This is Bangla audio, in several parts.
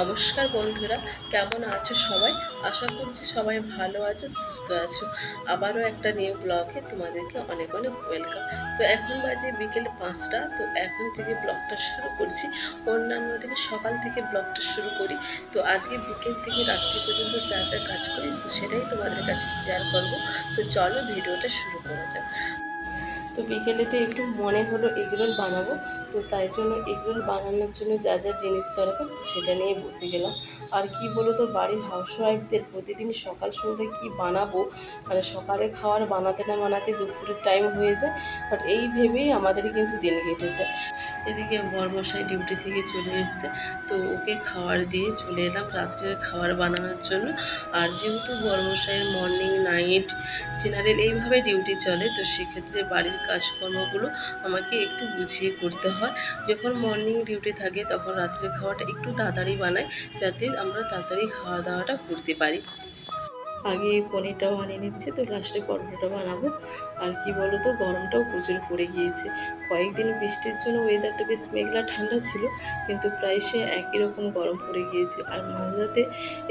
নমস্কার বন্ধুরা, কেমন আছো সবাই? আশা করছি সবাই ভালো আছো, সুস্থ আছো। আবারও একটা নিউ ব্লগে তোমাদেরকে অনেক অনেক ওয়েলকাম তো এখন বাজে বিকেল পাঁচটা, তো এখন থেকে ব্লগটা শুরু করছি। অন্যান্য দিনে সকাল থেকে ব্লগটা শুরু করি। তো আজকে বিকেল থেকে রাত্রি পর্যন্ত যা যা কাজ করি, তো সেটাই তোমাদের কাছে শেয়ার করব। তো চলো ভিডিওটা শুরু করা যাক। তো বিকেলেতে একটু মনে হলো এগরোল বানাবো, তো তাই জন্য এগরোল বানানোর জন্য যা যা জিনিস দরকার সেটা নিয়ে বসে গেলাম। আর কি বলো তো বাড়ির হাউসওয়াইফদের প্রতিদিন সকাল সন্ধ্যায় কি বানাবো? মানে সকালে খাওয়ার বানাতে না বানাতে দুপুরের টাইম হয়ে যায় বাট এই ভেবেই আমাদের কিন্তু দিন কেটে যায় এদিকে বরমশাই ডিউটি থেকে চলে এসছে, তো ওকে খাবার দিয়ে চলে এলাম রাত্রের খাবার বানানোর জন্য। আর যেহেতু বরমশাইয়ের মর্নিং নাইট জেনারেল এইভাবে ডিউটি চলে, তো সেক্ষেত্রে বাড়ির কাজকর্মগুলো আমাকে একটু বুঝিয়ে করতে হয়। যখন মর্নিং ডিউটি থাকে তখন রাত্রের খাওয়াটা একটু তাড়াতাড়ি বানাই, যাতে আমরা তাড়াতাড়ি খাওয়া দাওয়াটা করতে পারি। আগে পনিরটাও আনিয়ে নিচ্ছি, তো লাস্টে পরোটাটা বানাবো। আর কি বলো তো গরমটাও প্রচুর পড়ে গিয়েছে। কয়েকদিন বৃষ্টির জন্য ওয়েদারটা বেশ মেঘলা ঠান্ডা ছিল, কিন্তু প্রায় সে একই রকম গরম পড়ে গিয়েছে। আর মাঝরাতে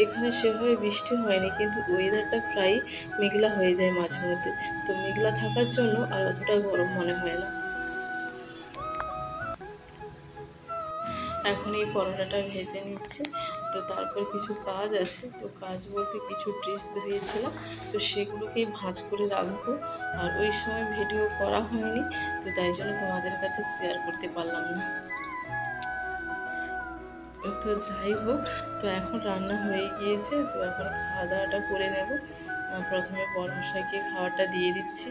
এখানে সেভাবে বৃষ্টি হয়নি, কিন্তু ওয়েদারটা প্রায় মেঘলা হয়ে যায় মাঝে মধ্যে। তো মেঘলা থাকার জন্য আর অতটা গরম মনে হয় না। এখন এই পরোটাটা ভেজে নিচ্ছে। তো তারপর কিছু কাজ আছে। তো কাজ বলতে কিছু ড্রেস ধুয়েছিলাম। তো সেগুলোকেই ভাঁজ করে রাখব। আর ওই সময় ভিডিও করা হয়নি। তো তাই জন্য তোমাদের কাছে শেয়ার করতে পারলাম না। তো যাই হোক, তো এখন রান্না হয়ে গিয়েছে। তো এখন খাওয়া দাওয়াটা করে নেব। প্রথমে বড়মশাইকে খাওয়াটা দিয়ে দিচ্ছি।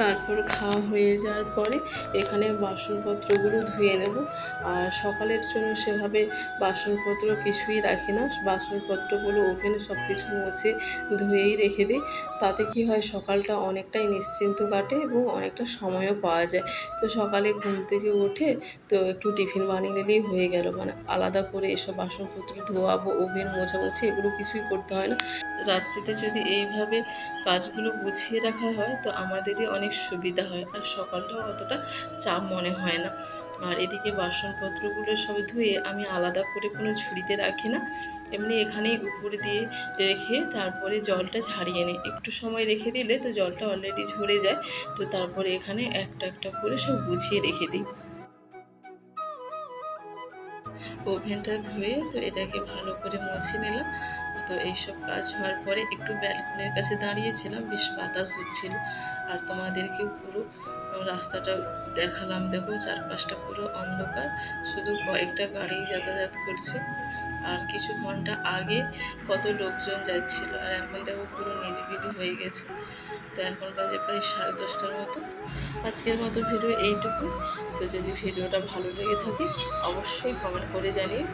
তারপর খাওয়া হয়ে যাওয়ার পরে এখানে বাসনপত্রগুলো ধুয়ে নেব। আর সকালের জন্য সেভাবে বাসনপত্র কিছুই রাখি না। বাসনপত্রগুলো ওভেনে সব কিছু মুছে ধুয়েই রেখে দিই। তাতে কি হয়, সকালটা অনেকটাই নিশ্চিন্ত কাটে এবং অনেকটা সময়ও পাওয়া যায়। তো সকালে ঘুম থেকে উঠে তো একটু টিফিন বানিয়ে নিলেই হয়ে গেল। মানে আলাদা করে এসব বাসনপত্র ধোয়াবো, ওভেন মোছামুছি এগুলো কিছুই করতে হয় না। রাত্রিতে যদি এইভাবে কাজগুলো গুছিয়ে রাখা হয়, তো আমাদেরই অনেক সুবিধা হয় আর সকালটাও অতটা চাপ মনে হয় না। আর এদিকে বাসনপত্রগুলো সব ধুয়ে আমি আলাদা করে কোনো ঝুড়িতে রাখি না। এমনি এখানেই উপরে দিয়ে রেখে তারপরে জলটা ঝাড়িয়ে নিই। একটু সময় রেখে দিলে তো জলটা অলরেডি ঝরে যায়। তো তারপরে এখানে একটা একটা করে সব গুছিয়ে রেখে দিই। ওভেনটা ধুয়ে তো এটাকে ভালো করে মুছে নিলাম। তো এইসব কাজ হওয়ার পরে একটু ব্যালকনির কাছে দাঁড়িয়েছিলাম, বেশ বাতাস হচ্ছিল। আর তোমাদেরকেও পুরো রাস্তাটা দেখালাম। দেখো, চারপাশটা পুরো অন্ধকার, শুধু কয়েকটা গাড়ি যাতায়াত করছে। আর কিছু ঘণ্টা আগে কত লোকজন যাচ্ছিল। আর এখন দেখো, পুরো নিরিবিলি হয়ে গেছে। তো এখন বাজে প্রায় সাড়ে দশটার মতো। আজকের মতো ভিডিও এইটুকু। তো যদি ভিডিওটা ভালো লেগে থাকে, অবশ্যই কমেন্ট করে জানিয়ে